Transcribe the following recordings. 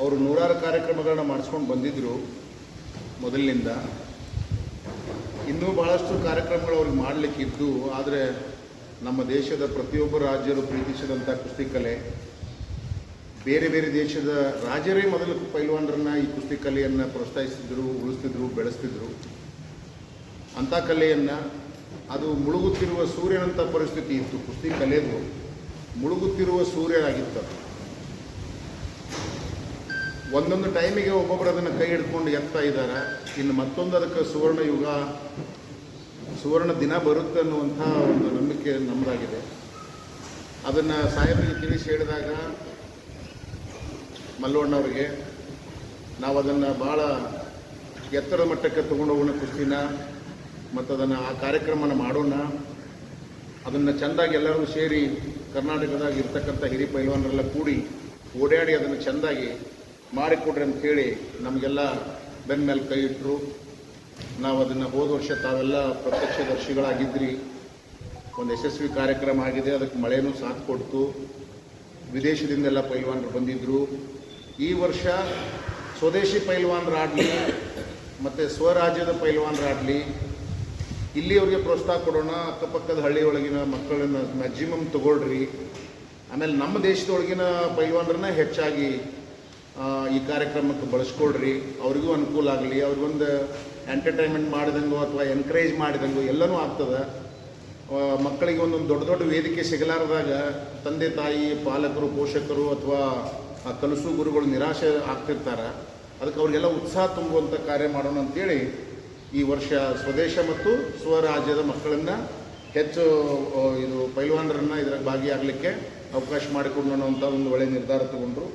ಅವರು ನೂರಾರು ಕಾರ್ಯಕ್ರಮಗಳನ್ನ ಮಾಡಿಸ್ಕೊಂಡು ಬಂದಿದ್ದರು ಮೊದಲಿನಿಂದ ಇನ್ನೂ ಭಾಳಷ್ಟು ಕಾರ್ಯಕ್ರಮಗಳು ಅವ್ರಿಗೆ ಮಾಡಲಿಕ್ಕಿದ್ದು ಆದರೆ ನಮ್ಮ ದೇಶದ ಪ್ರತಿಯೊಬ್ಬ ರಾಜ್ಯರು ಪ್ರೀತಿಸಿದಂಥ ಕುಸ್ತಿ ಕಲೆ, ಬೇರೆ ಬೇರೆ ದೇಶದ ರಾಜರೇ ಮೊದಲು ಪೈಲ್ವಾನರನ್ನ ಈ ಕುಸ್ತಿ ಕಲೆಯನ್ನು ಪ್ರೋತ್ಸಾಹಿಸಿದ್ರು ಉಳಿಸ್ತಿದ್ರು, ಬೆಳೆಸ್ತಿದ್ರು ಅಂಥ ಕಲೆಯನ್ನು ಅದು ಮುಳುಗುತ್ತಿರುವ ಸೂರ್ಯನಂಥ ಪರಿಸ್ಥಿತಿ ಇತ್ತು, ಕುಸ್ತಿ ಕಲೆದು ಮುಳುಗುತ್ತಿರುವ ಸೂರ್ಯರಾಗಿತ್ತು. ಒಂದೊಂದು ಟೈಮಿಗೆ ಒಬ್ಬೊಬ್ಬರು ಅದನ್ನು ಕೈ ಹಿಡ್ಕೊಂಡು ಎತ್ತಾ ಇದ್ದಾರೆ ಇನ್ನು ಮತ್ತೊಂದು ಅದಕ್ಕೆ ಸುವರ್ಣ ಯುಗ, ಸುವರ್ಣ ದಿನ ಬರುತ್ತೆ ಅನ್ನುವಂಥ ಒಂದು ನಂಬಿಕೆ ನಮ್ಮದಾಗಿದೆ ಅದನ್ನು ಸಾಹೇಬರಿಗೆ ತಿಳಿಸಿ ಹೇಳಿದಾಗ ಮಲ್ಲೋಣ್ಣವ್ರಿಗೆ ನಾವು ಅದನ್ನು ಭಾಳ ಎತ್ತರದ ಮಟ್ಟಕ್ಕೆ ತೊಗೊಂಡು ಹೋಗೋಣ ಕುಸ್ತಿನ, ಮತ್ತು ಅದನ್ನು ಆ ಕಾರ್ಯಕ್ರಮನ ಮಾಡೋಣ. ಅದನ್ನು ಚೆಂದಾಗಿ ಎಲ್ಲರೂ ಸೇರಿ ಕರ್ನಾಟಕದಾಗ ಇರ್ತಕ್ಕಂಥ ಹಿರಿ ಪೈಲ್ವಾನರೆಲ್ಲ ಕೂಡಿ ಓಡಾಡಿ ಅದನ್ನು ಚೆಂದಾಗಿ ಮಾಡಿಕೊಡ್ರಿ ಅಂತ ಹೇಳಿ ನಮಗೆಲ್ಲ ಬೆನ್ನ ಮೇಲೆ ಕೈ ಇಟ್ಟರು ನಾವು ಅದನ್ನು ಹೋದ ವರ್ಷ ತಾವೆಲ್ಲ ಪ್ರತ್ಯಕ್ಷದರ್ಶಿಗಳಾಗಿದ್ರಿ. ಒಂದು ಯಶಸ್ವಿ ಕಾರ್ಯಕ್ರಮ ಆಗಿದೆ, ಅದಕ್ಕೆ ಮಳೆನೂ ಸಾಥ್ ಕೊಡ್ತು. ವಿದೇಶದಿಂದೆಲ್ಲ ಪೈಲ್ವಾನರು ಬಂದಿದ್ದರು ಈ ವರ್ಷ ಸ್ವದೇಶಿ ಪೈಲ್ವಾನರಾಡಲಿ ಮತ್ತು ಸ್ವರಾಜ್ಯದ ಪೈಲ್ವಾನರಾಡಲಿ ಇಲ್ಲಿಯವ್ರಿಗೆ ಪ್ರೋತ್ಸಾಹ ಕೊಡೋಣ, ಅಕ್ಕಪಕ್ಕದ ಹಳ್ಳಿಯೊಳಗಿನ ಮಕ್ಕಳನ್ನು ಮ್ಯಾಕ್ಸಿಮಮ್ ತಗೊಳ್ರಿ. ಆಮೇಲೆ ನಮ್ಮ ದೇಶದೊಳಗಿನ ಪೈಲ್ವಾನರನ್ನ ಹೆಚ್ಚಾಗಿ ಈ ಕಾರ್ಯಕ್ರಮಕ್ಕೆ ಬಳಸ್ಕೊಳ್ರಿ ಅವ್ರಿಗೂ ಅನುಕೂಲ ಆಗಲಿ. ಅವ್ರಿಗೊಂದು ಎಂಟರ್ಟೈನ್ಮೆಂಟ್ ಮಾಡಿದಂಗೋ ಅಥವಾ ಎನ್ಕರೇಜ್ ಮಾಡಿದಂಗೋ ಎಲ್ಲನೂ ಆಗ್ತದೆ. ಮಕ್ಕಳಿಗೆ ಒಂದೊಂದು ದೊಡ್ಡ ದೊಡ್ಡ ವೇದಿಕೆ ಸಿಗಲಾರದಾಗ ತಂದೆ, ತಾಯಿ, ಪಾಲಕರು, ಪೋಷಕರು ಅಥವಾ ಆ ಕಲಸು ಗುರುಗಳು ನಿರಾಶೆ ಆಗ್ತಿರ್ತಾರೆ. ಅದಕ್ಕೆ ಅವ್ರಿಗೆಲ್ಲ ಉತ್ಸಾಹ ತುಂಬುವಂಥ ಕಾರ್ಯ ಮಾಡೋಣ ಅಂತೇಳಿ ಈ ವರ್ಷ ಸ್ವದೇಶ ಮತ್ತು ಸ್ವರಾಜ್ಯದ ಮಕ್ಕಳನ್ನು ಹೆಚ್ಚು ಇದು ಪೈಲ್ವಾನರನ್ನು ಇದರಲ್ಲಿ ಭಾಗಿಯಾಗಲಿಕ್ಕೆ ಅವಕಾಶ ಮಾಡಿಕೊಂಡು ಅಂತ ಒಂದು ಒಳ್ಳೆಯ ನಿರ್ಧಾರ ತಗೊಂಡ್ರು.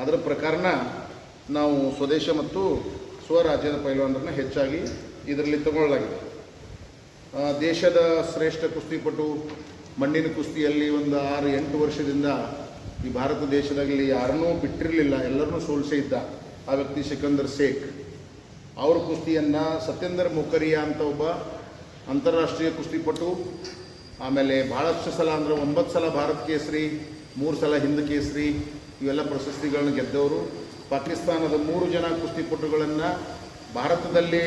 ಅದರ ಪ್ರಕಾರನ ನಾವು ಸ್ವದೇಶ ಮತ್ತು ಸ್ವರಾಜ್ಯದ ಪೈಲ್ವಾನರನ್ನ ಹೆಚ್ಚಾಗಿ ಇದರಲ್ಲಿ ತಗೊಳ್ಳಲಾಗಿದೆ. ದೇಶದ ಶ್ರೇಷ್ಠ ಕುಸ್ತಿಪಟು ಮಣ್ಣಿನ ಕುಸ್ತಿಯಲ್ಲಿ ಒಂದು ಆರು, ಎಂಟು ವರ್ಷದಿಂದ ಈ ಭಾರತ ದೇಶದಲ್ಲಿ ಯಾರನ್ನೂ ಬಿಟ್ಟಿರಲಿಲ್ಲ, ಎಲ್ಲರನ್ನೂ ಸೋಲಿಸೇ ಇದ್ದ ಆ ವ್ಯಕ್ತಿ ಸಿಕಂದರ್ ಶೇಖ್ ಅವ್ರ ಕುಸ್ತಿಯನ್ನು ಸತ್ಯೇಂದರ್ ಮುಖರಿಯಾ ಅಂತ ಒಬ್ಬ ಅಂತಾರಾಷ್ಟ್ರೀಯ ಕುಸ್ತಿಪಟು, ಆಮೇಲೆ ಭಾಳಷ್ಟು ಸಲ ಅಂದರೆ ಒಂಬತ್ತು ಸಲ ಭಾರತ ಕೇಸರಿ, ಮೂರು ಸಲ ಹಿಂದ್ ಕೇಸರಿ ಇವೆಲ್ಲ ಪ್ರಶಸ್ತಿಗಳನ್ನ ಗೆದ್ದವರು. ಪಾಕಿಸ್ತಾನದ ಮೂರು ಜನ ಕುಸ್ತಿಪಟುಗಳನ್ನು ಭಾರತದಲ್ಲಿ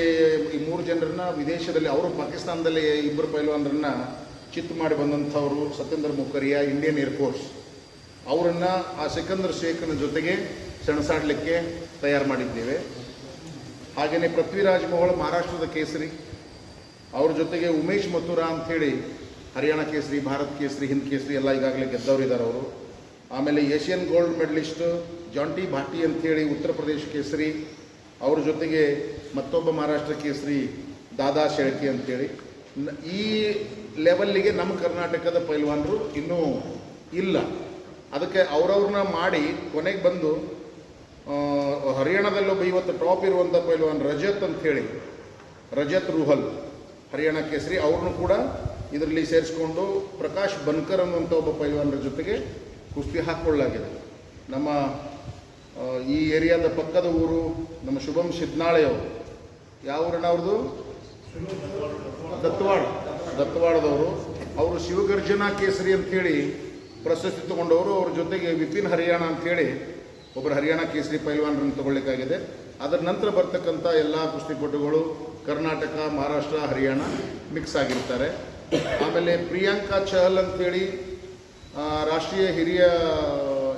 ಈ ಮೂರು ಜನರನ್ನ ವಿದೇಶದಲ್ಲಿ ಅವರು ಪಾಕಿಸ್ತಾನದಲ್ಲಿ ಇಬ್ಬರು ಪೈಲ್ವಾನರನ್ನು ಚಿತ್ ಮಾಡಿ ಬಂದಂಥವರು Satyendra Mukharia Indian air force ಅವರನ್ನು ಆ ಸಿಕಂದರ್ ಶೇಖನ ಜೊತೆಗೆ ಸೆಣಸಾಡಲಿಕ್ಕೆ ತಯಾರು ಮಾಡಿದ್ದೇವೆ. ಹಾಗೆಯೇ ಪೃಥ್ವಿರಾಜ್ ಮೊಹಲ್ ಮಹಾರಾಷ್ಟ್ರದ ಕೇಸರಿ. ಅವ್ರ ಜೊತೆಗೆ ಉಮೇಶ್ ಮಥುರಾ ಅಂಥೇಳಿ ಹರಿಯಾಣ ಕೇಸರಿ, ಭಾರತ್ ಕೇಸರಿ, ಹಿಂದ್ ಕೇಸರಿ ಎಲ್ಲ ಈಗಾಗಲೇ ಗೆದ್ದವರು ಇದ್ದಾರೆ ಅವರು. ಆಮೇಲೆ Asian gold medallist Janti Bhati ಅಂಥೇಳಿ ಉತ್ತರ ಪ್ರದೇಶ ಕೇಸರಿ, ಅವ್ರ ಜೊತೆಗೆ ಮತ್ತೊಬ್ಬ ಮಹಾರಾಷ್ಟ್ರ ಕೇಸರಿ ದಾದಾ ಶೆಳಕಿ ಅಂಥೇಳಿ ಈ ಲೆವೆಲ್ಲಿಗೆ ನಮ್ಮ ಕರ್ನಾಟಕದ ಪೈಲ್ವಾನರು ಇನ್ನೂ ಇಲ್ಲ. ಅದಕ್ಕೆ ಅವ್ರವ್ರನ್ನ ಮಾಡಿ ಕೊನೆಗೆ ಬಂದು ಹರಿಯಾಣದಲ್ಲೊಬ್ಬ ಇವತ್ತು ಟಾಪ್ ಇರುವಂಥ ಪೈಲ್ವಾನ್ ರಜತ್ ಅಂಥೇಳಿ ರಜತ್ ರೂಹಲ್, ಹರಿಯಾಣ ಕೇಸರಿ, ಅವ್ರನ್ನೂ ಕೂಡ ಇದರಲ್ಲಿ ಸೇರಿಸ್ಕೊಂಡು ಪ್ರಕಾಶ್ ಬನ್ಕರ್ ಅನ್ನುವಂಥ ಒಬ್ಬ ಪೈಲ್ವಾನರ ಜೊತೆಗೆ ಕುಸ್ತಿ ಹಾಕ್ಕೊಳ್ಳಲಾಗಿದೆ. ನಮ್ಮ ಈ ಏರಿಯಾದ ಪಕ್ಕದ ಊರು ನಮ್ಮ ಶುಭಂ ಸಿದ್ನಾಳೆಯವರು ಯಾವ ಊರಿನ ಅವ್ರದ್ದು? ದತ್ತವಾಡ ದತ್ತವಾಡದವರು ಅವರು ಶಿವಗರ್ಜನಾ ಕೇಸರಿ ಅಂಥೇಳಿ ಪ್ರಶಸ್ತಿ ತಗೊಂಡವರು. ಅವ್ರ ಜೊತೆಗೆ ವಿಪಿನ್ ಹರಿಯಾಣ ಅಂಥೇಳಿ ಒಬ್ಬರು ಹರಿಯಾಣ ಕೇಸರಿ ಪೈಲ್ವಾನ್ರನ್ನು ತಗೊಳ್ಳಿಕ್ಕಾಗಿದೆ. ಅದರ ನಂತರ ಬರ್ತಕ್ಕಂಥ ಎಲ್ಲ ಕುಸ್ತಿಪಟುಗಳು ಕರ್ನಾಟಕ, ಮಹಾರಾಷ್ಟ್ರ, ಹರಿಯಾಣ ಮಿಕ್ಸ್ ಆಗಿರ್ತಾರೆ. ಆಮೇಲೆ ಪ್ರಿಯಾಂಕಾ ಚಹಲ್ ಅಂಥೇಳಿ ರಾಷ್ಟ್ರೀಯ ಹಿರಿಯ,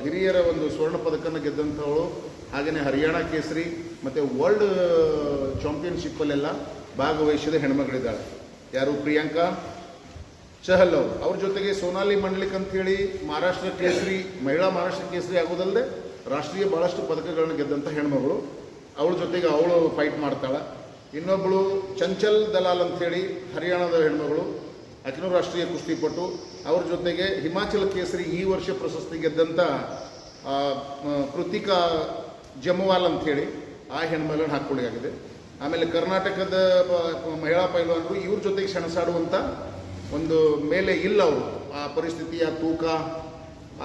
ಹಿರಿಯರ ಒಂದು ಸ್ವರ್ಣ ಪದಕವನ್ನು ಗೆದ್ದಂಥವಳು ಹಾಗೆಯೇ ಹರಿಯಾಣ ಕೇಸರಿ ಮತ್ತು ವರ್ಲ್ಡ್ ಚಾಂಪಿಯನ್ಶಿಪ್ಪಲ್ಲೆಲ್ಲ ಭಾಗವಹಿಸಿದ ಹೆಣ್ಮಗಳಿದ್ದಾಳೆ. ಯಾರು? ಪ್ರಿಯಾಂಕಾ ಚಹಲ್ ಅವರು. ಅವ್ರ ಜೊತೆಗೆ ಸೋನಾಲಿ ಮಂಡ್ಲಿಕ್ ಅಂತೇಳಿ ಮಹಾರಾಷ್ಟ್ರ ಕೇಸರಿ, ಮಹಿಳಾ ಮಹಾರಾಷ್ಟ್ರ ಕೇಸರಿ ಆಗೋದಲ್ಲದೆ ರಾಷ್ಟ್ರೀಯ ಭಾಳಷ್ಟು ಪದಕಗಳನ್ನ ಗೆದ್ದಂಥ ಹೆಣ್ಮಗಳು. ಅವಳ ಜೊತೆಗೆ ಅವಳು ಫೈಟ್ ಮಾಡ್ತಾಳೆ. ಇನ್ನೊಬ್ಬಳು ಚಂಚಲ್ ದಲಾಲ್ ಅಂಥೇಳಿ ಹರಿಯಾಣದ ಹೆಣ್ಮಗಳು. ಆಕಿನೂ ರಾಷ್ಟ್ರೀಯ ಕುಸ್ತಿಪಟು ಅವ್ರ ಜೊತೆಗೆ ಹಿಮಾಚಲ ಕೇಸರಿ ಈ ವರ್ಷ ಪ್ರಶಸ್ತಿ ಗೆದ್ದಂಥ ಕೃತಿಕಾ ಜಮವಾಲ್ ಅಂಥೇಳಿ, ಆ ಹೆಣ್ಮಗಳನ್ನ ಹಾಕ್ಕೊಳ್ಳಿಯಾಗಿದೆ ಆಮೇಲೆ ಕರ್ನಾಟಕದ ಮಹಿಳಾ ಪೈಲ್ವಾನರು ಇವ್ರ ಜೊತೆಗೆ ಸೆಣಸಾಡುವಂಥ ಒಂದು ಮೇಲೆ ಇಲ್ಲ ಅವರು. ಆ ಪರಿಸ್ಥಿತಿಯ ತೂಕ,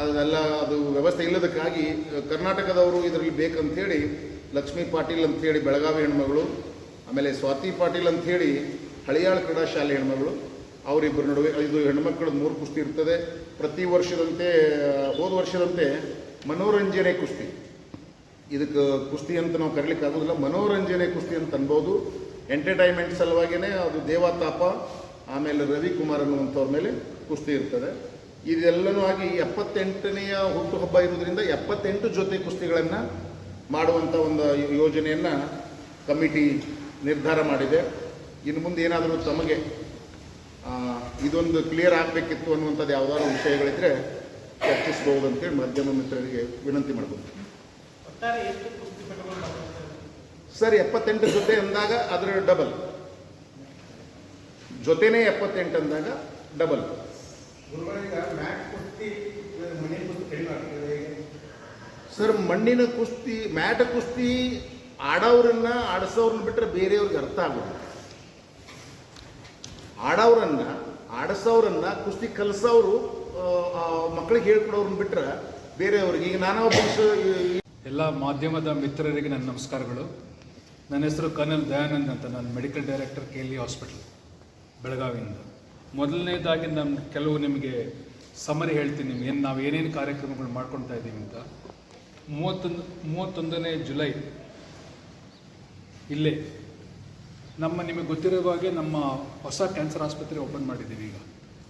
ಅದೆಲ್ಲ ಅದು ವ್ಯವಸ್ಥೆ ಇಲ್ಲದಕ್ಕಾಗಿ ಕರ್ನಾಟಕದವರು ಇದರಲ್ಲಿ ಬೇಕಂಥೇಳಿ ಲಕ್ಷ್ಮೀ ಪಾಟೀಲ್ ಅಂಥೇಳಿ ಬೆಳಗಾವಿ ಹೆಣ್ಮಗಳು, ಆಮೇಲೆ ಸ್ವಾತಿ ಪಾಟೀಲ್ ಅಂಥೇಳಿ ಹಳಿಯಾಳ ಕ್ರೀಡಾ ಶಾಲೆ ಹೆಣ್ಮಗಳು ಅವರಿಬ್ಬರ ನಡುವೆ ಇದು ಹೆಣ್ಮಕ್ಳದ್ದು ಮೂರು ಕುಸ್ತಿ ಇರ್ತದೆ. ಪ್ರತಿ ವರ್ಷದಂತೆ, ಹೋದ ವರ್ಷದಂತೆ ಮನೋರಂಜನೆ ಕುಸ್ತಿ. ಇದಕ್ಕೆ ಕುಸ್ತಿ ಅಂತ ನಾವು ಕರೀಲಿಕ್ಕೆ ಆಗೋದಿಲ್ಲ. ಮನೋರಂಜನೆ ಕುಸ್ತಿ ಅಂತ ಅನ್ಬೋದು. ಎಂಟರ್ಟೈನ್ಮೆಂಟ್ ಸಲುವಾಗಿಯೇ ಅದು ದೇವತಾಪ, ಆಮೇಲೆ ರವಿಕುಮಾರ್ ಅನ್ನುವಂಥವ್ರ ಮೇಲೆ ಕುಸ್ತಿ ಇರ್ತದೆ. ಇದೆಲ್ಲನೂ ಆಗಿ ಎಪ್ಪತ್ತೆಂಟನೆಯ ಹುಟ್ಟುಹಬ್ಬ ಇರೋದ್ರಿಂದ ಎಪ್ಪತ್ತೆಂಟು ಜೊತೆ ಕುಸ್ತಿಗಳನ್ನು ಮಾಡುವಂಥ ಒಂದು ಯೋಜನೆಯನ್ನು ಕಮಿಟಿ ನಿರ್ಧಾರ ಮಾಡಿದೆ. ಇನ್ನು ಮುಂದೆ ಏನಾದರೂ ತಮಗೆ ಇದೊಂದು ಕ್ಲಿಯರ್ ಆಗಬೇಕಿತ್ತು ಅನ್ನುವಂಥದ್ದು ಯಾವುದಾದ್ರು ವಿಷಯಗಳಿದ್ರೆ ಚರ್ಚಿಸಬಹುದು ಅಂತೇಳಿ ಮಾಧ್ಯಮ ಮಿತ್ರರಿಗೆ ವಿನಂತಿ ಮಾಡ್ಬೋದು. ಭಾಗವಹಿಸ್ತಾರೆ? ಸರ್ ಎಪ್ಪತ್ತೆಂಟು ಜೊತೆ ಅಂದಾಗ ಅದರ ಡಬಲ್. ಜೊತೆನೇ ಎಪ್ಪತ್ತೆಂಟು ಅಂದಾಗ ಡಬಲ್. ಸರ್ ಮಣ್ಣಿನ ಕುಸ್ತಿ ಮ್ಯಾಟ್ ಕುಸ್ತಿ ಆಡೋರನ್ನ ಆಡಿಸೋರನ್ನ ಬಿಟ್ಟರೆ ಬೇರೆಯವ್ರಿಗೆ ಅರ್ಥ ಆಗೋದು ಆಡೋರನ್ನ ಆಡಿಸೋರನ್ನ ಕುಸ್ತಿ ಕಲಿಸೋರು ಮಕ್ಕಳಿಗೆ ಹೇಳ್ಕೊಡೋರನ್ನ ಬಿಟ್ಟರೆ ಬೇರೆಯವ್ರಿಗೆ. ಈಗ ನಾನಾ ಪಕ್ಷ ಎಲ್ಲ ಮಾಧ್ಯಮದ ಮಿತ್ರರಿಗೆ ನನ್ನ ನಮಸ್ಕಾರಗಳು. ನನ್ನ ಹೆಸರು ಕರ್ನಲ್ ದಯಾನಂದ್ ಅಂತ. ನಾನು medical director K L E hospital, ಬೆಳಗಾವಿಯಿಂದ. ಮೊದಲನೇದಾಗಿ ನಾನು ಕೆಲವು ನಿಮಗೆ ಸಮರಿ ಹೇಳ್ತೀನಿ ಏನು, ನಾವು ಏನೇನು ಕಾರ್ಯಕ್ರಮಗಳು ಮಾಡ್ಕೊತಾ ಇದ್ದೀವಿ ಅಂತ. ಮೂವತ್ತೊಂದು, ಮೂವತ್ತೊಂದನೇ ಜುಲೈ, ಇಲ್ಲೇ ನಮ್ಮ ನಿಮಗೆ ಗೊತ್ತಿರೋ ಹಾಗೆ ನಮ್ಮ ಹೊಸ ಕ್ಯಾನ್ಸರ್ ಆಸ್ಪತ್ರೆ ಓಪನ್ ಮಾಡಿದ್ದೀವಿ ಈಗ.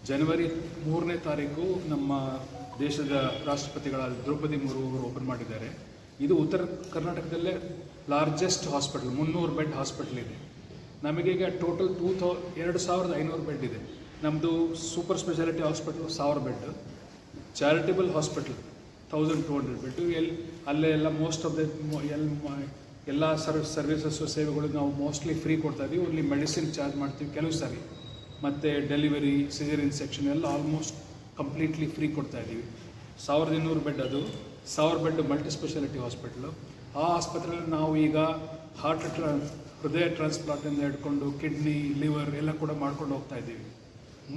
ಜನವರಿ ಮೂರನೇ ತಾರೀಕು ನಮ್ಮ ದೇಶದ ರಾಷ್ಟ್ರಪತಿಗಳಾದ ದ್ರೌಪದಿ ಮುರ್ಮು ಅವರು ಓಪನ್ ಮಾಡಿದ್ದಾರೆ. ಇದು ಉತ್ತರ ಕರ್ನಾಟಕದಲ್ಲೇ ಲಾರ್ಜೆಸ್ಟ್ ಹಾಸ್ಪಿಟಲ್ ಮುನ್ನೂರು ಬೆಡ್ ಹಾಸ್ಪಿಟಲ್ ಇದೆ. ನಮಗೀಗ ಟೋಟಲ್ ಟೂ ಥೌ ಎರಡು ಸಾವಿರದ ಐನೂರು ಬೆಡ್ ಇದೆ. ನಮ್ಮದು ಸೂಪರ್ ಸ್ಪೆಷಾಲಿಟಿ ಹಾಸ್ಪಿಟ್ಲು ಸಾವಿರ bed charitable hospital thousand two hundred bed ಎಲ್ಲಿ ಅಲ್ಲೇ ಎಲ್ಲ ಮೋಸ್ಟ್ ಆಫ್ ದ ಎಲ್ ಎಲ್ಲ ಸರ್ ಸರ್ವಿಸಸ್ಸು ಸೇವೆಗಳು ನಾವು ಮೋಸ್ಟ್ಲಿ ಫ್ರೀ ಕೊಡ್ತಾ ಇದ್ದೀವಿ ಓನ್ಲಿ ಮೆಡಿಸಿನ್ ಚಾರ್ಜ್ ಮಾಡ್ತೀವಿ ಕೆಲವು ಸಾರಿ. ಮತ್ತು ಡೆಲಿವರಿ ಸಿಜರಿನ್ ಸೆಕ್ಷನ್ ಎಲ್ಲ ಆಲ್ಮೋಸ್ಟ್ ಕಂಪ್ಲೀಟ್ಲಿ ಫ್ರೀ ಕೊಡ್ತಾ ಇದ್ದೀವಿ ಸಾವಿರದ ಇನ್ನೂರು ಬೆಡ್ ಅದು. ಸಾವಿರ ಬೆಡ್ ಮಲ್ಟಿ ಸ್ಪೆಷಾಲಿಟಿ ಹಾಸ್ಪಿಟ್ಲು ಆ ಆಸ್ಪತ್ರೆಯಲ್ಲಿ ನಾವು ಈಗ ಹಾರ್ಟ್ ಟ್ರಾ ಹೃದಯ ಟ್ರಾನ್ಸ್ಪ್ಲಾಂಟಿಂದ ಹಿಡ್ಕೊಂಡು ಕಿಡ್ನಿ ಲಿವರ್ ಎಲ್ಲ ಕೂಡ ಮಾಡ್ಕೊಂಡು ಹೋಗ್ತಾ ಇದ್ದೀವಿ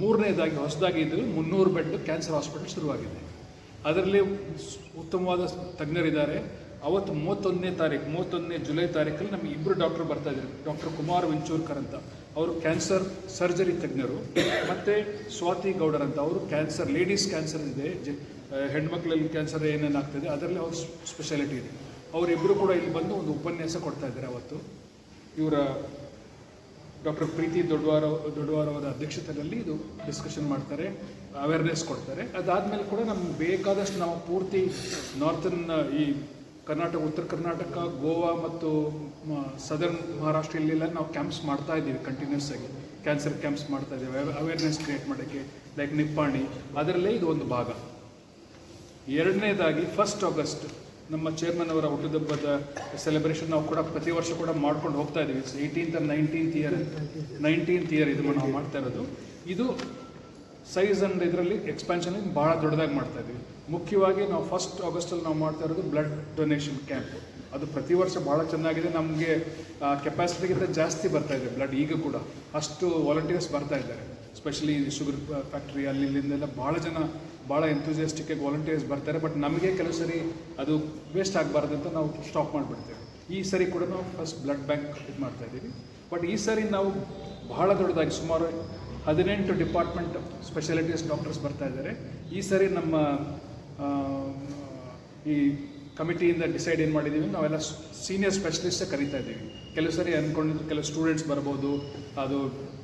ಮೂರನೇದಾಗಿ, ಹೊಸದಾಗಿ ಇದು ಮುನ್ನೂರು ಬೆಡ್ ಕ್ಯಾನ್ಸರ್ ಹಾಸ್ಪಿಟಲ್ ಶುರುವಾಗಿದೆ. ಅದರಲ್ಲಿ ಉತ್ತಮವಾದ ತಜ್ಞರಿದ್ದಾರೆ. ಅವತ್ತು ಮೂವತ್ತೊಂದನೇ ತಾರೀಕು ಮೂವತ್ತೊಂದನೇ ಜುಲೈ ತಾರೀಕಲ್ಲಿ ನಮಗೆ ಇಬ್ಬರು ಡಾಕ್ಟರ್ ಬರ್ತಾ ಇದ್ದಾರೆ. ಡಾಕ್ಟರ್ ಕುಮಾರ್ ವಿಂಚೂರ್ಕರ್ ಅಂತ. ಅವರು ಕ್ಯಾನ್ಸರ್ ಸರ್ಜರಿ ತಜ್ಞರು. ಮತ್ತು ಸ್ವಾತಿ ಗೌಡರ್ ಅಂತ. ಅವರು ಕ್ಯಾನ್ಸರ್ ಲೇಡೀಸ್ ಕ್ಯಾನ್ಸರ್ ಇದೆ. ಜ ಹೆಣ್ಮಕ್ಳಲ್ಲಿ ಕ್ಯಾನ್ಸರ್ ಏನೇನು ಆಗ್ತದೆ, ಅದರಲ್ಲಿ ಅವ್ರ ಸ್ಪೆಷಾಲಿಟಿ ಇದೆ. ಅವರಿಬ್ಬರು ಕೂಡ ಇಲ್ಲಿ ಬಂದು ಒಂದು ಉಪನ್ಯಾಸ ಕೊಡ್ತಾ ಇದ್ದಾರೆ ಅವತ್ತು. ಇವರ ಡಾಕ್ಟರ್ ಪ್ರೀತಿ ದೊಡ್ಡವಾರ ದೊಡ್ಡವಾರ ಅವರ ಅಧ್ಯಕ್ಷತೆಯಲ್ಲಿ ಇದು ಡಿಸ್ಕಷನ್ ಮಾಡ್ತಾರೆ ಅವೇರ್ನೆಸ್ ಕೊಡ್ತಾರೆ. ಅದಾದಮೇಲೆ ಕೂಡ ನಮ್ಗೆ ಬೇಕಾದಷ್ಟು ನಾವು ಪೂರ್ತಿ ನಾರ್ತನ್ ಈ ಕರ್ನಾಟಕ, ಉತ್ತರ ಕರ್ನಾಟಕ, ಗೋವಾ ಮತ್ತು ಸದರ್ನ್ ಮಹಾರಾಷ್ಟ್ರ ಇಲ್ಲೆಲ್ಲ. ನಾವು ಕ್ಯಾಂಪ್ಸ್ ಮಾಡ್ತಾ ಇದ್ದೀವಿ ಕಂಟಿನ್ಯೂಸ್ ಆಗಿ. ಕ್ಯಾನ್ಸರ್ ಕ್ಯಾಂಪ್ಸ್ ಮಾಡ್ತಾ ಇದ್ದೀವಿ. ಅವೇರ್ನೆಸ್ ಕ್ರಿಯೇಟ್ ಮಾಡೋಕ್ಕೆ ಲೈಕ್ ನಿಪ್ಪಾಣಿ ಅದರಲ್ಲೇ ಇದು ಒಂದು ಭಾಗ. ಎರಡನೇದಾಗಿ ಫಸ್ಟ್ ಆಗಸ್ಟ್ ನಮ್ಮ ಚೇರ್ಮನ್ ಅವರ ಹುಟ್ಟುದಬ್ಬದ ಸೆಲೆಬ್ರೇಷನ್ ನಾವು ಕೂಡ ಪ್ರತಿ ವರ್ಷ ಕೂಡ ಮಾಡ್ಕೊಂಡು ಹೋಗ್ತಾ ಇದ್ದೀವಿ. Eighteenth and nineteenth year nineteenth year ಇದು ನಾವು ಮಾಡ್ತಾ ಇರೋದು. ಇದು ಸೈಜ್ ಅಂಡ್ ಇದರಲ್ಲಿ ಎಕ್ಸ್ಪಾನ್ಷನ್ ಭಾಳ ದೊಡ್ಡದಾಗಿ ಮಾಡ್ತಾ ಇದ್ದೀವಿ. ಮುಖ್ಯವಾಗಿ ನಾವು ಫಸ್ಟ್ ಆಗಸ್ಟಲ್ಲಿ ನಾವು ಮಾಡ್ತಾ ಇರೋದು ಬ್ಲಡ್ ಡೊನೇಷನ್ ಕ್ಯಾಂಪ್ ಅದು ಪ್ರತಿ ವರ್ಷ ಭಾಳ ಚೆನ್ನಾಗಿದೆ. ನಮಗೆ ಕೆಪಾಸಿಟಿಗಿಂತ ಜಾಸ್ತಿ ಬರ್ತಾ ಇದೆ ಬ್ಲಡ್ ಈಗ ಕೂಡ. ಅಷ್ಟು ವಾಲಂಟಿಯರ್ಸ್ ಬರ್ತಾ ಇದ್ದಾರೆ. ಸ್ಪೆಷಲಿ ಶುಗರ್ ಫ್ಯಾಕ್ಟ್ರಿ ಅಲ್ಲಿ ಇಲ್ಲಿಂದೆಲ್ಲ ಭಾಳ ಜನ, ಭಾಳ ಎಂಥೂಸಿಯಾಸ್ಟಿಕ್ ವಾಲಂಟಿಯರ್ಸ್ ಬರ್ತಾರೆ. ಬಟ್ ನಮಗೆ ಕೆಲವು ಸರಿ ಅದು ವೇಸ್ಟ್ ಆಗಬಾರ್ದು ಅಂತ ನಾವು ಸ್ಟಾಪ್ ಮಾಡಿಬಿಡ್ತೇವೆ. ಈ ಸರಿ ಕೂಡ ನಾವು ಫಸ್ಟ್ ಬ್ಲಡ್ ಬ್ಯಾಂಕ್ ಇದು ಮಾಡ್ತಾ ಇದ್ದೀವಿ. ಬಟ್ ಈ ಸರಿ ನಾವು ಬಹಳ ದೊಡ್ಡದಾಗಿ ಸುಮಾರು ಹದಿನೆಂಟು ಡಿಪಾರ್ಟ್ಮೆಂಟ್ ಸ್ಪೆಷಾಲಿಟೀಸ್ ಡಾಕ್ಟರ್ಸ್ ಬರ್ತಾ ಇದ್ದಾರೆ. ಈ ಸರಿ ನಮ್ಮ ಈ ಕಮಿಟಿಯಿಂದ ಡಿಸೈಡ್ ಏನು ಮಾಡಿದ್ದೀವಿ ನಾವೆಲ್ಲ ಸೀನಿಯರ್ ಸ್ಪೆಷಲಿಸ್ಟೇ ಕರಿತಾ ಇದ್ದೀವಿ. ಕೆಲವು ಸರಿ ಅಂದ್ಕೊಂಡಿದ್ದು ಕೆಲವು ಸ್ಟೂಡೆಂಟ್ಸ್ ಬರ್ಬೋದು, ಅದು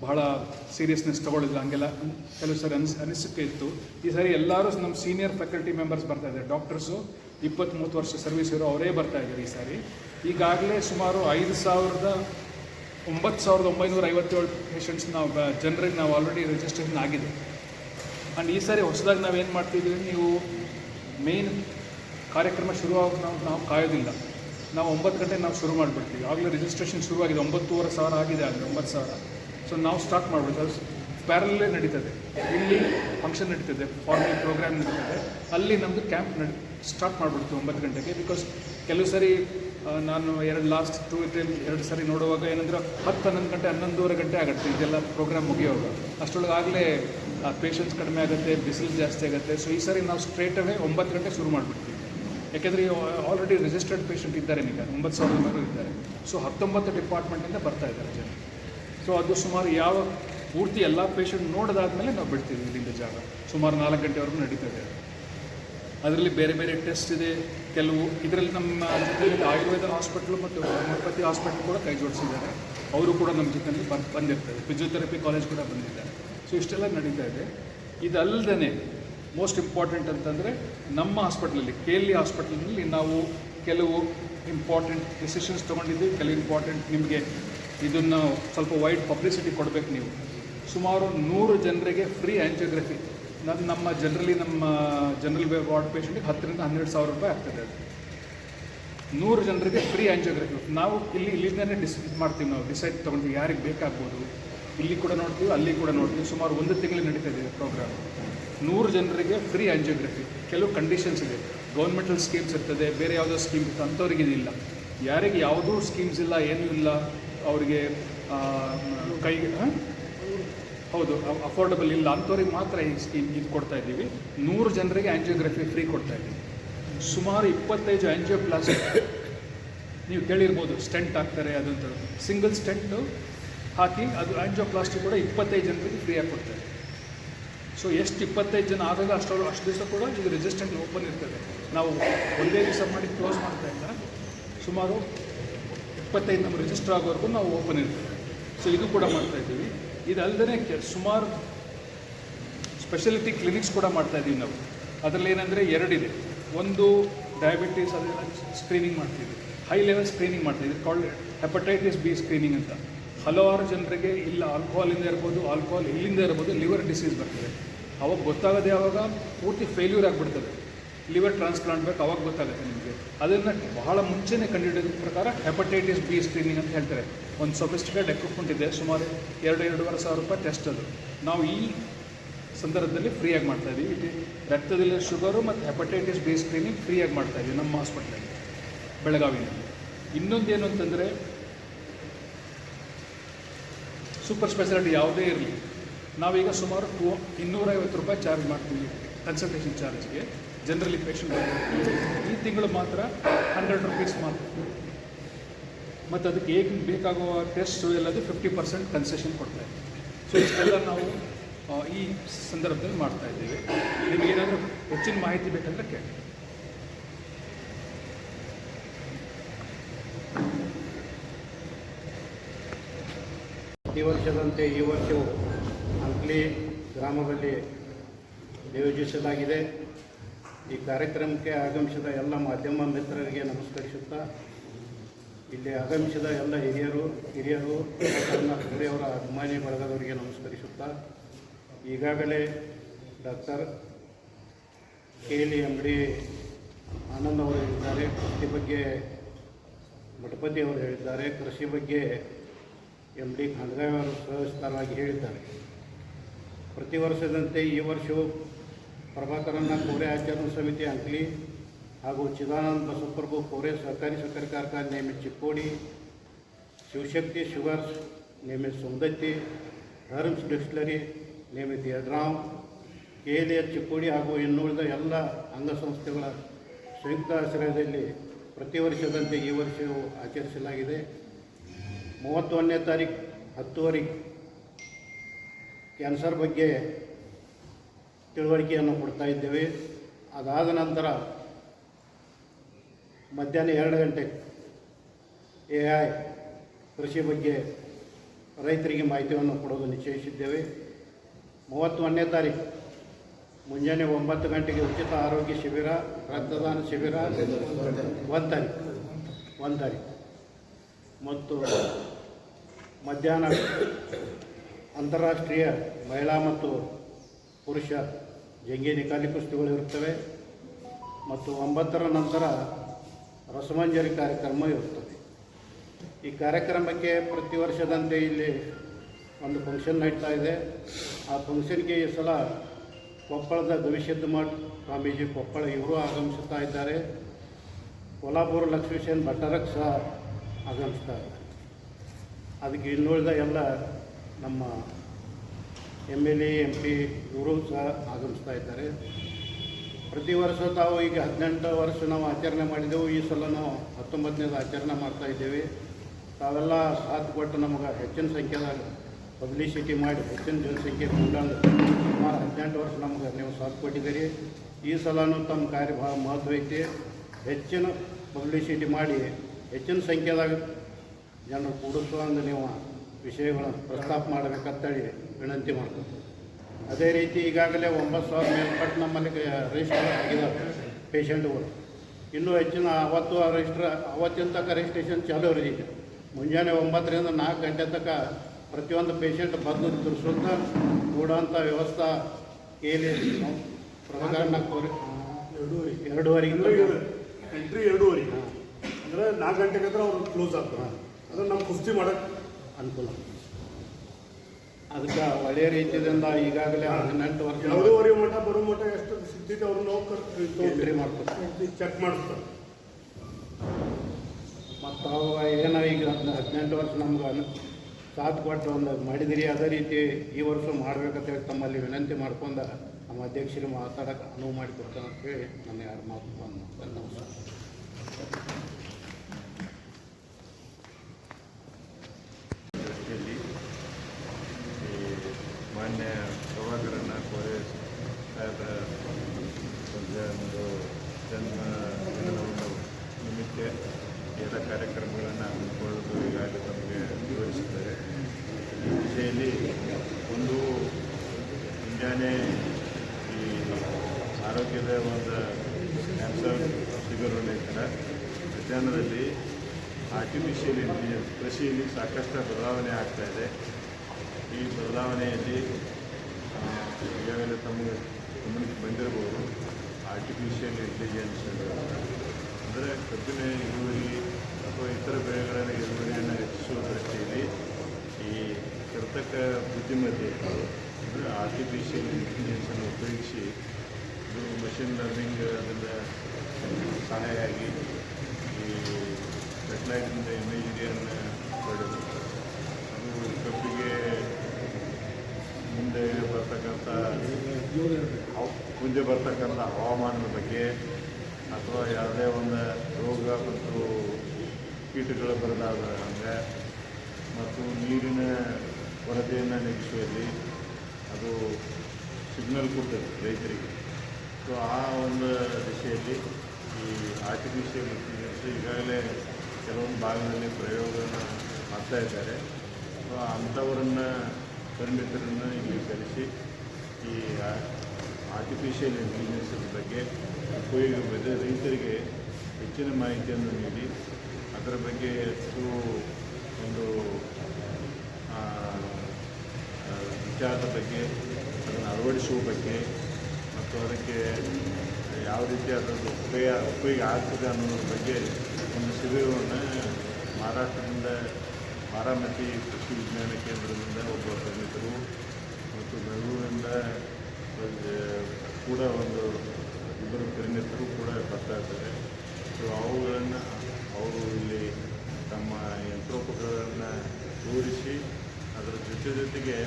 ಬಹಳ ಸೀರಿಯಸ್ನೆಸ್ ತೊಗೊಳಿಲ್ಲ ಹಂಗೆಲ್ಲ ಕೆಲವು ಸರಿ ಅನಿಸ್, ಅನಿಸಿಕೆ ಇತ್ತು. ಈ ಸಾರಿ ಎಲ್ಲರೂ ನಮ್ಮ ಸೀನಿಯರ್ ಫ್ಯಾಕಲ್ಟಿ ಮೆಂಬರ್ಸ್ ಬರ್ತಾ ಇದ್ದಾರೆ, ಡಾಕ್ಟರ್ಸು ಇಪ್ಪತ್ತ್ ಮೂವತ್ತು ವರ್ಷ ಸರ್ವಿಸ್ ಇರೋ ಅವರೇ ಬರ್ತಾ ಇದ್ದಾರೆ ಈ ಸಾರಿ. ಈಗಾಗಲೇ ಸುಮಾರು ಐದು ಸಾವಿರದ ಒಂಬತ್ತು ಸಾವಿರದ ಒಂಬೈನೂರ ಐವತ್ತೇಳು ಪೇಷಂಟ್ಸ್ ನಾವು ಜನರಿಗೆ ನಾವು ಆಲ್ರೆಡಿ ರಿಜಿಸ್ಟ್ರೇಷನ್ ಆಗಿದೆ. ಆ್ಯಂಡ್ ಈ ಸಾರಿ ಹೊಸದಾಗಿ ನಾವೇನು ಮಾಡ್ತಿದ್ದೀವಿ ನೀವು ಮೇನ್ ಕಾರ್ಯಕ್ರಮ ಶುರುವಾಗ ನಾವು ನಾವು ಕಾಯೋದಿಲ್ಲ. ನಾವು ಒಂಬತ್ತು ಗಂಟೆ ನಾವು ಶುರು ಮಾಡಿಬಿಡ್ತೀವಿ. ಆಗಲೇ ರಿಜಿಸ್ಟ್ರೇಷನ್ ಶುರುವಾಗಿದೆ, ಒಂಬತ್ತೂವರೆ ಸಾವಿರ ಆಗಿದೆ ಆಗಲಿ, ಒಂಬತ್ತು ಸಾವಿರ. ಸೊ ನಾವು ಸ್ಟಾರ್ಟ್ ಮಾಡ್ಬಿಡ್ತೀವಿ. ಪ್ಯಾರಲ್ಲೇ ನಡೀತದೆ. ಇಲ್ಲಿ ಫಂಕ್ಷನ್ ನಡೀತದೆ ಫಾರ್ಮಲ್ ಪ್ರೋಗ್ರಾಮ್ ನಡೀತದೆ. ಅಲ್ಲಿ ನಮ್ಮದು ಕ್ಯಾಂಪ್ ನಡಿ ಸ್ಟಾರ್ಟ್ ಮಾಡಿಬಿಡ್ತೀವಿ ಒಂಬತ್ತು ಗಂಟೆಗೆ ಬಿಕಾಸ್ ಕೆಲವು ಸರಿ ನಾನು ಎರಡು ಲಾಸ್ಟ್ ಟೂ ಎರಡು ಸಾರಿ ನೋಡುವಾಗ ಏನಂದ್ರೆ ಹತ್ತು ಹನ್ನೊಂದು ಗಂಟೆ, ಹನ್ನೊಂದೂವರೆ ಗಂಟೆ ಆಗುತ್ತೆ, ಇದೆಲ್ಲ ಪ್ರೋಗ್ರಾಮ್ ಮುಗಿಯೋವಾಗ. ಅಷ್ಟೊಳಗಾಗಲೇ ಪೇಷಂಟ್ಸ್ ಕಡಿಮೆ ಆಗುತ್ತೆ, ಬಿಸಿಲು ಜಾಸ್ತಿ ಆಗುತ್ತೆ. ಸೊ ಈ ಸರಿ ನಾವು ಸ್ಟ್ರೇಟ್ ಅವೇ ಒಂಬತ್ತು ಗಂಟೆ ಶುರು ಮಾಡಿಬಿಡ್ತೀವಿ. ಯಾಕೆಂದರೆ ಆಲ್ರೆಡಿ ರಿಜಿಸ್ಟರ್ಡ್ ಪೇಷಂಟ್ ಇದ್ದಾರೆ ಈಗ, ಒಂಬತ್ತು ಸಾವಿರ ಜನರು ಇದ್ದಾರೆ. ಸೊ ಹತ್ತೊಂಬತ್ತು ಡಿಪಾರ್ಟ್ಮೆಂಟಿಂದ ಬರ್ತಾ ಇದ್ದಾರೆ ಜನ. ಸೊ ಅದು ಸುಮಾರು ಯಾವ ಪೂರ್ತಿ ಎಲ್ಲ ಪೇಷಂಟ್ ನೋಡಿದಾದ್ಮೇಲೆ ನಾವು ಬಿಡ್ತೀವಿ ಇಲ್ಲಿಂದ ಜಾಗ. ಸುಮಾರು ನಾಲ್ಕು ಗಂಟೆವರೆಗೂ ನಡೀತದೆ ಅದರಲ್ಲಿ ಬೇರೆ ಬೇರೆ ಟೆಸ್ಟ್ ಇದೆ. ಕೆಲವು ಇದರಲ್ಲಿ ನಮ್ಮ ಆಯುರ್ವೇದ ಹಾಸ್ಪಿಟ್ಲು ಮತ್ತು ಹೋಮಿಯೋಪತಿ ಹಾಸ್ಪಿಟ್ಲ್ ಕೂಡ ಕೈ ಜೋಡಿಸಿದ್ದಾರೆ. ಅವರು ಕೂಡ ನಮ್ಮ ಜೊತೆಯಲ್ಲಿ ಬಂದು ಬಂದಿರ್ತಾರೆ. ಫಿಸಿಯೋಥೆರಪಿ ಕಾಲೇಜ್ ಕೂಡ ಬಂದಿದ್ದಾರೆ ಸೊ ಇಷ್ಟೆಲ್ಲ ನಡೀತಾ ಇದೆ. ಇದಲ್ಲದೆ ಮೋಸ್ಟ್ ಇಂಪಾರ್ಟೆಂಟ್ ಅಂತಂದರೆ ನಮ್ಮ ಹಾಸ್ಪಿಟ್ಲಲ್ಲಿ ಕೆ ಎಲ್ ಇ ಹಾಸ್ಪಿಟ್ಲಲ್ಲಿ ನಾವು ಕೆಲವು ಇಂಪಾರ್ಟೆಂಟ್ ಡಿಸಿಷನ್ಸ್ ತೊಗೊಂಡಿದ್ದೀವಿ. ಕೆಲವು ಇಂಪಾರ್ಟೆಂಟ್ ನಿಮಗೆ ಇದನ್ನು ಸ್ವಲ್ಪ ವೈಡ್ ಪಬ್ಲಿಸಿಟಿ ಕೊಡಬೇಕು ನೀವು. ಸುಮಾರು ನೂರು ಜನರಿಗೆ ಫ್ರೀ ಆ್ಯಂಜಿಯೋಗ್ರಫಿ ನನ್ನ ನಮ್ಮ ಜನರಲಿ ನಮ್ಮ ಜನರಲ್ ವಾರ್ಡ್ ಪೇಷಂಟಿಗೆ ಹತ್ತರಿಂದ ಹನ್ನೆರಡು ಸಾವಿರ ರೂಪಾಯಿ ಆಗ್ತದೆ ಅದು. ನೂರು ಜನರಿಗೆ ಫ್ರೀ ಆ್ಯಂಜಿಯೋಗ್ರಫಿ ನಾವು ಇಲ್ಲಿ ಇಲ್ಲಿಂದನೇ ಡಿಸ್ ಮಾಡ್ತೀವಿ ನಾವು ಡಿಸೈಡ್ ತೊಗೊಂಡ್ವಿ ಯಾರಿಗೆ ಬೇಕಾಗ್ಬೋದು. ಇಲ್ಲಿ ಕೂಡ ನೋಡ್ತೀವಿ, ಅಲ್ಲಿ ಕೂಡ ನೋಡ್ತೀವಿ. ಸುಮಾರು ಒಂದು ತಿಂಗಳು ನಡೀತಾ ಇದೆ ಪ್ರೋಗ್ರಾಮ್ ನೂರು ಜನರಿಗೆ ಫ್ರೀ ಆ್ಯಂಜಿಯೋಗ್ರಫಿ ಕೆಲವು ಕಂಡೀಷನ್ಸ್ ಇದೆ. ಗೌರ್ಮೆಂಟಲ್ ಸ್ಕೀಮ್ಸ್ ಇರ್ತದೆ, ಬೇರೆ ಯಾವುದೋ ಸ್ಕೀಮ್ ಇರ್ತದೆ, ಅಂಥವ್ರಿಗೆ ಇದಿಲ್ಲ. ಯಾರಿಗೆ ಯಾವುದೂ ಸ್ಕೀಮ್ಸ್ ಇಲ್ಲ, ಏನೂ ಇಲ್ಲ, ಅವರಿಗೆ ಕೈಗೆ? ಹೌದು ಅಫೋರ್ಡಬಲ್ ಇಲ್ಲ. ಅಂಥವ್ರಿಗೆ ಮಾತ್ರ ಈ ಸ್ಕೀಮ್ ಇದು ಕೊಡ್ತಾ ಇದ್ದೀವಿ. ನೂರು ಜನರಿಗೆ ಆ್ಯಂಜಿಯೋಗ್ರಫಿ ಫ್ರೀ ಕೊಡ್ತಾ ಇದ್ದೀವಿ. ಸುಮಾರು ಇಪ್ಪತ್ತೈದು ಆ್ಯಂಜಿಯೋಪ್ಲಾಸ್ಟಿ ನೀವು ಕೇಳಿರ್ಬೋದು ಸ್ಟೆಂಟ್ ಹಾಕ್ತಾರೆ ಅದಂತ ಸಿಂಗಲ್ ಸ್ಟೆಂಟು ಹಾಕಿ ಅದು ಆ್ಯಂಜಿಯೋಪ್ಲಾಸ್ಟಿ ಕೂಡ ಇಪ್ಪತ್ತೈದು ಜನರಿಗೆ ಫ್ರೀಯಾಗಿ ಕೊಡ್ತಾರೆ ಸೊ ಎಷ್ಟು ಇಪ್ಪತ್ತೈದು ಜನ ಆದಾಗ ಅಷ್ಟು ಅಷ್ಟು ದಿವಸ ಕೂಡ ಇದು ರೆಸಿಸ್ಟೆಂಟ್ ಓಪನ್ ಇರ್ತದೆ. ನಾವು ಒಂದೇ ದಿವಸ ಮಾಡಿ ಕ್ಲೋಸ್ ಮಾಡ್ತಾ ಇಲ್ಲ ಸುಮಾರು ಇಪ್ಪತ್ತೈದು ನಮ್ಮ ರಿಜಿಸ್ಟರ್ ಆಗೋವರೆಗೂ ನಾವು ಓಪನ್ ಇರ್ತದೆ ಸೊ ಇದು ಕೂಡ ಮಾಡ್ತಾ ಇದ್ದೀವಿ. ಇದಲ್ಲದೆ ಕೆ ಸುಮಾರು ಸ್ಪೆಷಲಿಟಿ ಕ್ಲಿನಿಕ್ಸ್ ಕೂಡ ಮಾಡ್ತಾಯಿದ್ದೀವಿ ನಾವು. ಅದರಲ್ಲಿ ಏನಂದರೆ ಎರಡಿದೆ. ಒಂದು ಡಯಾಬಿಟೀಸ್ ಅದೆಲ್ಲ ಸ್ಕ್ರೀನಿಂಗ್ ಮಾಡ್ತೀವಿ ಹೈ ಲೆವೆಲ್ ಸ್ಕ್ರೀನಿಂಗ್ ಮಾಡ್ತೀವಿ ಕಾಲ್ಡ್ ಹೆಪಟೈಟಿಸ್ ಬಿ ಸ್ಕ್ರೀನಿಂಗ್ ಅಂತ. ಹಲವಾರು ಜನರಿಗೆ ಇಲ್ಲ ಆಲ್ಕೋಹಾಲಿಂದ ಇರ್ಬೋದು ಆಲ್ಕೋಹಾಲ್ ಇಲ್ಲಿಂದ ಇರ್ಬೋದು ಲಿವರ್ ಡಿಸೀಸ್ ಬರ್ತದೆ. ಅವಾಗ ಗೊತ್ತಾಗೋದೇ ಯಾವಾಗ ಪೂರ್ತಿ ಫೇಲ್ಯೂರ್ ಆಗಿಬಿಡ್ತದೆ. ಲಿವರ್ ಟ್ರಾನ್ಸ್ಪ್ಲಾಂಟ್ ಬೇಕು, ಅವಾಗ ಗೊತ್ತಾಗುತ್ತೆ ನಿಮಗೆ. ಅದನ್ನು ಬಹಳ ಮುಂಚೆನೇ ಕಂಡುಹಿಡಿದ ಪ್ರಕಾರ ಹೆಪಟೈಟಿಸ್ ಬಿ ಸ್ಕ್ರೀನಿಂಗ್ ಅಂತ ಹೇಳ್ತಾರೆ. ಒಂದು ಸೊಫಿಸ್ಟಿಕೇಟ್ ಎಕ್ವಿಪ್ಮೆಂಟ್ ಇದೆ, ಸುಮಾರು ಎರಡು, ಎರಡೂವರೆ ಸಾವಿರ ರೂಪಾಯಿ ಟೆಸ್ಟ್ ಅದು. ನಾವು ಈ ಸಂದರ್ಭದಲ್ಲಿ ಫ್ರೀಯಾಗಿ ಮಾಡ್ತಾ ಇದ್ದೀವಿ ಇದು ರಕ್ತದಲ್ಲಿ ಶುಗರು ಮತ್ತು ಹೆಪಟೈಟಿಸ್ ಬಿ ಸ್ಕ್ರೀನಿಂಗ್ ಫ್ರೀಯಾಗಿ ಮಾಡ್ತಾ ಇದ್ದೀವಿ ನಮ್ಮ ಹಾಸ್ಪಿಟ್ಲಲ್ಲಿ ಬೆಳಗಾವಿನಲ್ಲಿ ಇನ್ನೊಂದೇನು ಅಂತಂದರೆ ಸೂಪರ್ ಸ್ಪೆಷಾಲಿಟಿ ಯಾವುದೇ ಇರಲಿ. ನಾವೀಗ ಸುಮಾರು ಟೂ, ಇನ್ನೂರೈವತ್ತು ರೂಪಾಯಿ ಚಾರ್ಜ್ ಮಾಡ್ತೀವಿ ಕನ್ಸಲ್ಟೇಷನ್ ಚಾರ್ಜ್ಗೆ ಜನರಲಿ ಪೇಷಂಟ್ ಈ ತಿಂಗಳು ಮಾತ್ರ ಹಂಡ್ರೆಡ್ ರುಪೀಸ್ ಮಾತ್ರ. ಮತ್ತು ಅದಕ್ಕೆ ಹೇಗೆ ಬೇಕಾಗುವ ಟೆಸ್ಟು ಎಲ್ಲದು ಫಿಫ್ಟಿ ಪರ್ಸೆಂಟ್ ಕನ್ಸೆಷನ್ ಕೊಡ್ತಾ ಸೊ ಇಷ್ಟೆಲ್ಲ ನಾವು ಈ ಸಂದರ್ಭದಲ್ಲಿ ಮಾಡ್ತಾ ಇದ್ದೀವಿ. ನಿಮಗೇನಾದರೂ ಹೆಚ್ಚಿನ ಮಾಹಿತಿ ಬೇಕಂದ್ರೆ ಕೇಳಿ. ಪ್ರತಿ ವರ್ಷದಂತೆ ಈ ವರ್ಷವು ಅಂಕ್ಲಿ ಗ್ರಾಮದಲ್ಲಿ ನಿಯೋಜಿಸಲಾಗಿದೆ. ಈ ಕಾರ್ಯಕ್ರಮಕ್ಕೆ ಆಗಮಿಸಿದ ಎಲ್ಲ ಮಾಧ್ಯಮ ಮಿತ್ರರಿಗೆ ನಮಸ್ಕರಿಸುತ್ತಾ, ಇಲ್ಲಿ ಆಗಮಿಸಿದ ಎಲ್ಲ ಹಿರಿಯರು ಹಿರಿಯರು ಅವರ ಅಭಿಮಾನಿ ಬಳಗದವರಿಗೆ ನಮಸ್ಕರಿಸುತ್ತಾ, ಈಗಾಗಲೇ doctor K L D Anand ಅವರು ಹೇಳಿದ್ದಾರೆ, ಕೃಷಿ ಬಗ್ಗೆ ಮಠಪತಿ ಅವರು ಹೇಳಿದ್ದಾರೆ, ಕೃಷಿ ಬಗ್ಗೆ ಎಂ ಡಿ ಖಂಡಗಾಯ್ ಅವರು ಸವಿಸ್ತಾರವಾಗಿ ಹೇಳಿದ್ದಾರೆ. ಪ್ರತಿ ವರ್ಷದಂತೆ ಈ ವರ್ಷವೂ ಪ್ರಭಾಕರನ್ನ ಕೋರೆ ಆಚರಣಾ ಸಮಿತಿ ಅಂಕ್ಲಿ ಹಾಗೂ ಚಿದಾನಂದ ಬಸವಪ್ರಭು ಕೋರೆ ಸಹಕಾರಿ ಸಕ್ಕರೆ ಕಾರ್ಖಾನೆ ನೇಮಿತ ಚಿಕ್ಕೋಡಿ, ಶಿವಶಕ್ತಿ ಶುಗರ್ಸ್ ನೇಮಿತ ಸೌದತ್ತಿ ಹರ್ಮ್ಸ್ distillery ನೇಮಿತ Yadram K L H Chikkodi ಹಾಗೂ ಇನ್ನುಳಿದ ಎಲ್ಲ ಅಂಗಸಂಸ್ಥೆಗಳ ಸಂಯುಕ್ತ ಆಶ್ರಯದಲ್ಲಿ ಪ್ರತಿ ವರ್ಷದಂತೆ ಈ ವರ್ಷವೂ ಆಚರಿಸಲಾಗಿದೆ. ಮೂವತ್ತೊಂದನೇ ತಾರೀಕು ಹತ್ತುವರೆ ಕ್ಯಾನ್ಸರ್ ಬಗ್ಗೆ ತಿಳುವಳಿಕೆಯನ್ನು ಕೊಡ್ತಾ ಇದ್ದೇವೆ. ಅದಾದ ನಂತರ ಮಧ್ಯಾಹ್ನ ಎರಡು ಗಂಟೆ ಎ ಐ ಕೃಷಿ ಬಗ್ಗೆ ರೈತರಿಗೆ ಮಾಹಿತಿಯನ್ನು ಕೊಡೋದು ನಿಶ್ಚಯಿಸಿದ್ದೇವೆ ಮೂವತ್ತೊಂದನೇ ತಾರೀಕು ಮುಂಜಾನೆ ಒಂಬತ್ತು ಗಂಟೆಗೆ ಉಚಿತ ಆರೋಗ್ಯ ಶಿಬಿರ, ರಕ್ತದಾನ ಶಿಬಿರ. ಒಂದು ತಾರೀಕು ಒಂದು ತಾರೀಕು ಮತ್ತು ಮಧ್ಯಾಹ್ನ ಅಂತಾರಾಷ್ಟ್ರೀಯ ಮಹಿಳಾ ಮತ್ತು ಪುರುಷ ಜಂಗಿ ನಿಕಾಲಿ ಕುಸ್ತಿಗಳು ಇರುತ್ತವೆ ಮತ್ತು ಒಂಬತ್ತರ ನಂತರ ರಸಮಂಜರಿ ಕಾರ್ಯಕ್ರಮ ಇರುತ್ತದೆ. ಈ ಕಾರ್ಯಕ್ರಮಕ್ಕೆ ಪ್ರತಿ ವರ್ಷದಂತೆ ಇಲ್ಲಿ ಒಂದು ಫಂಕ್ಷನ್ ನಡೀತಾ ಇದೆ. ಆ ಫಂಕ್ಷನ್ಗೆ ಈ ಸಲ ಕೊಪ್ಪಳದ ಗವಿಸಿದ್ಧ ಮಠ ಸ್ವಾಮೀಜಿ ಕೊಪ್ಪಳ ಇವರು ಆಗಮಿಸುತ್ತಾ ಇದ್ದಾರೆ. ಕೊಲ್ಲಾಪುರ ಲಕ್ಷ್ಮೀಶನ್ ಭಟ್ಟರಕ್ ಸಹ ಆಗಮಿಸ್ತಾ ಇದ್ದಾರೆ. ಅದಕ್ಕೆ ಇನ್ನುಳಿದ ಎಲ್ಲ ನಮ್ಮ M L A M P ಇವರು ಸಹ ಆಗಮಿಸ್ತಾ ಇದ್ದಾರೆ. ಪ್ರತಿ ವರ್ಷ ತಾವು ಈಗ ಹದಿನೆಂಟು ವರ್ಷ ನಾವು ಆಚರಣೆ ಮಾಡಿದೆವು. ಈ ಸಲ ನಾವು ಹತ್ತೊಂಬತ್ತನೇದು ಆಚರಣೆ ಮಾಡ್ತಾ ಇದ್ದೇವೆ. ತಾವೆಲ್ಲ ಸಾಥ್ ಕೊಟ್ಟು ನಮಗೆ ಹೆಚ್ಚಿನ ಸಂಖ್ಯೆದಾಗ ಪಬ್ಲಿಸಿಟಿ ಮಾಡಿ, ಹೆಚ್ಚಿನ ಜನಸಂಖ್ಯೆ ಕೊಂಡಂದು ಸುಮಾರು ಹದಿನೆಂಟು ವರ್ಷ ನಮಗೆ ನೀವು ಸಾಥ್ ಕೊಟ್ಟಿದ್ದೀರಿ. ಈ ಸಲನೂ ತಮ್ಮ ಕಾರ್ಯ ಭಾಳ ಮಹತ್ವ ಐತಿ. ಹೆಚ್ಚಿನ ಪಬ್ಲಿಸಿಟಿ ಮಾಡಿ, ಹೆಚ್ಚಿನ ಸಂಖ್ಯೆದಾಗ ಜನರು ಕೂಡಿಸುವಂಗೆ ನೀವು ವಿಷಯಗಳನ್ನು ಪ್ರಸ್ತಾಪ ಮಾಡಬೇಕಂತೇಳಿ ವಿನಂತಿ ಮಾಡ್ತೀವಿ ಅದೇ ರೀತಿ ಈಗಾಗಲೇ ಒಂಬತ್ತು ಸಾವಿರ ಮೇಲ್ಪಟ್ಟು ನಮ್ಮಲ್ಲಿ ರಿಜಿಸ್ಟರ್ ಆಗಿದ್ದಾರೆ ಪೇಷಂಟ್ಗಳು ಇನ್ನೂ ಹೆಚ್ಚಿನ ಅವತ್ತು ರಿಜಿಸ್ಟ್ರ್ ಅವತ್ತಿನ ತನಕ ರಿಜಿಸ್ಟ್ರೇಷನ್ ಚಾಲೂ ಇರಲಿದೆ ಮುಂಜಾನೆ ಒಂಬತ್ತರಿಂದ ನಾಲ್ಕು ಗಂಟೆ ತನಕ ಪ್ರತಿಯೊಂದು ಪೇಷಂಟ್ ಬಂದು ತುರ್ಸುತ್ತ ಕೂಡೋಂಥ ವ್ಯವಸ್ಥೆ ನಾವು ನಾಲ್ಕೂವರೆ ಎರಡೂವರೆ ಎರಡೂವರೆಗಿಂತ ಎಂಟ್ರಿ ಎರಡೂವರೆ. ಅಂದರೆ ನಾಲ್ಕು ಗಂಟೆಗೆ ಹತ್ರ ಅವ್ರು ಕ್ಲೋಸ್ ಆಗ್ತಾರೆ. ಅದನ್ನು ನಮ್ಮ ಕುಸ್ತಿ ಮಾಡೋಕ್ಕೆ ಅನುಕೂಲ. ಅದಕ್ಕೆ ಒಳ್ಳೆಯ ರೀತಿಯಿಂದ ಈಗಾಗಲೇ ಹದಿನೆಂಟು ವರ್ಷ ಎರಡೂವರೆ ಮಠ ಬರೋ ಮಠ ಎಷ್ಟು ಸಿಗ್ತೈತೆ ಅವ್ರನ್ನ ನಾವು ಎಂಟ್ರಿ ಮಾಡ್ತಾರೆ ಚೆಕ್ ಮಾಡಿಸ್ತಾರೆ. ಮತ್ತು ಅವ ಏನೋ ಈಗ ಹದ್ನ- ಹದಿನೆಂಟು ವರ್ಷ ನಮ್ಗೆ ಸಾಥ್ ಕೊಟ್ಟು ಒಂದು ಮಾಡಿದಿರಿ ಅದೇ ರೀತಿ ಈ ವರ್ಷ ಮಾಡ್ಬೇಕಂತೇಳಿ ತಮ್ಮಲ್ಲಿ ವಿನಂತಿ ಮಾಡ್ಕೊಂಡ ನಮ್ಮ ಅಧ್ಯಕ್ಷರು ಮಾತಾಡಕ್ಕೆ ಅನುವು ಮಾಡಿಕೊಡ್ತಾನೆ ಅಂತೇಳಿ ನನ್ನ ಯಾರು ಮಾತು ಬಂದು ನಮಸ್ಕಾರ ದೃಷ್ಟಿಯಲ್ಲಿ ಈ ಮಾನ್ಯ ಪ್ರಭಾಕರನ್ನ ಕೋರೆ ಸಾಹೇಬರ ಒಂದು ಜನ್ಮ ದಿನವನ್ನು ನಿಮಿತ್ತ ಎಲ್ಲ ಕಾರ್ಯಕ್ರಮಗಳನ್ನು ಹಮ್ಮಿಕೊಳ್ಳಲು ಈಗಾಗಲೇ ತಮಗೆ ವಿವರಿಸಿದ್ದಾರೆ ಈ ದಿಶೆಯಲ್ಲಿ ಒಂದು ಮುಂಜಾನೆ ಈ ಆರೋಗ್ಯದ ಒಂದು ಕ್ಯಾನ್ಸರ್ ಶಿಬಿರ ಇದ್ದಾರೆ ಆರ್ಟಿಫಿಷಿಯಲ್ ಇಂಟೆಲಿಜೆನ್ಸ್ ಕೃಷಿಯಲ್ಲಿ ಸಾಕಷ್ಟು ಬದಲಾವಣೆ ಆಗ್ತಾ ಇದೆ. ಈ ಬದಲಾವಣೆಯಲ್ಲಿ ಈಗಾಗಲೇ ತಮಗೆ ಗಮನಕ್ಕೆ ಬಂದಿರಬಹುದು ಆರ್ಟಿಫಿಷಿಯಲ್ ಇಂಟೆಲಿಜೆನ್ಸ್ ಅಂದರೆ ಕಬ್ಬಿನ ಇಳುವರಿ ಅಥವಾ ಇತರ ಬೆಳೆಗಳ ಇಳುವರಿಯನ್ನು ಹೆಚ್ಚಿಸುವ ದೃಷ್ಟಿಯಲ್ಲಿ ಈ ಕೃತಕ ಬುದ್ಧಿಮತ್ತೆ ಅಂದರೆ ಆರ್ಟಿಫಿಷಿಯಲ್ ಇಂಟೆಲಿಜೆನ್ಸನ್ನು ಉಪಯೋಗಿಸಿ ಇದು ಮಷಿನ್ ಲರ್ನಿಂಗ್ ಅದನ್ನು ಸಹಾಯ ಆಗಿ ಈ ಸೆಟ್ಲೈಟಿಂದ ಇಮೇಜರಿಯನ್ನು ಪಡೆದು ಅದು ಕಬ್ಬಿಗೆ ಮುಂದೆ ಬರ್ತಕ್ಕಂಥ ಮುಂದೆ ಬರ್ತಕ್ಕಂಥ ಹವಾಮಾನದ ಬಗ್ಗೆ ಅಥವಾ ಯಾವುದೇ ಒಂದು ರೋಗ ಮತ್ತು ಕೀಟಗಳು ಬರಲಾದ ಹಂಗೆ ಮತ್ತು ನೀರಿನ ಕೊರತೆಯನ್ನು ನೀಗಿಸುವಲ್ಲಿ ಅದು ಸಿಗ್ನಲ್ ಕೊಡ್ತದೆ ರೈತರಿಗೆ. ಸೊ ಆ ಒಂದು ದಿಶೆಯಲ್ಲಿ ಈ ಆರ್ಟಿಫಿಷಿಯಲ್ ಇಂಟೆಲಿಜೆನ್ಸ್ ಈಗಾಗಲೇ ಕೆಲವೊಂದು ಭಾಗದಲ್ಲಿ ಪ್ರಯೋಗವನ್ನು ಮಾಡ್ತಾ ಇದ್ದಾರೆ. ಸೊ ಅಂಥವರನ್ನು, ಪರಿಣಿತರನ್ನು ಇಲ್ಲಿ ಕರೆಸಿ ಈ ಆರ್ಟಿಫಿಷಿಯಲ್ ಇಂಟೆಲಿಜೆನ್ಸ್ ಬಗ್ಗೆ ಉಪಯೋಗ ರೈತರಿಗೆ ಹೆಚ್ಚಿನ ಮಾಹಿತಿಯನ್ನು ನೀಡಿ, ಅದರ ಬಗ್ಗೆ ಹೆಚ್ಚು ಒಂದು ಆ, ವಿಚಾರದ ಬಗ್ಗೆ, ಅದನ್ನು ಅಳವಡಿಸುವ ಬಗ್ಗೆ, ಮತ್ತು ಅದಕ್ಕೆ ಯಾವ ರೀತಿ ಅದರದ್ದು ಉಪಯೋಗ ಉಪಯೋಗ ಆಗ್ತದೆ ಅನ್ನೋದ್ರ ಬಗ್ಗೆ ಒಂದು ಶಿಬಿರವನ್ನು ಮಹಾರಾಷ್ಟ್ರದಿಂದ ಬಾರಾಮತಿ ಕೃಷಿ ವಿಜ್ಞಾನ ಕೇಂದ್ರದಿಂದ ಒಬ್ಬ ಪರಿಣಿತರು ಮತ್ತು ಬೆಂಗಳೂರಿಂದ ಕೂಡ ಒಂದು ಇಬ್ಬರು ಪರಿಣಿತರು ಕೂಡ ಬರ್ತಾ ಇದ್ದಾರೆ. ಸೊ ಅವುಗಳನ್ನು ಅವರು ಇಲ್ಲಿ ತಮ್ಮ ಯಂತ್ರೋಪಕರಣಗಳನ್ನು ತೋರಿಸಿ, ಅದರ ಜೊತೆ ಜೊತೆಗೆ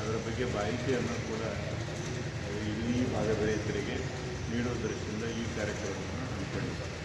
ಅದರ ಬಗ್ಗೆ ಮಾಹಿತಿಯನ್ನು ಕೂಡ ಇಲ್ಲಿ ಭಾಗದ ರೈತರಿಗೆ ನೀಡೋ ದೃಷ್ಟಿಯಿಂದ ಈ ಕಾರ್ಯಕ್ರಮವನ್ನು ಹಮ್ಮಿಕೊಂಡಿದ್ದಾರೆ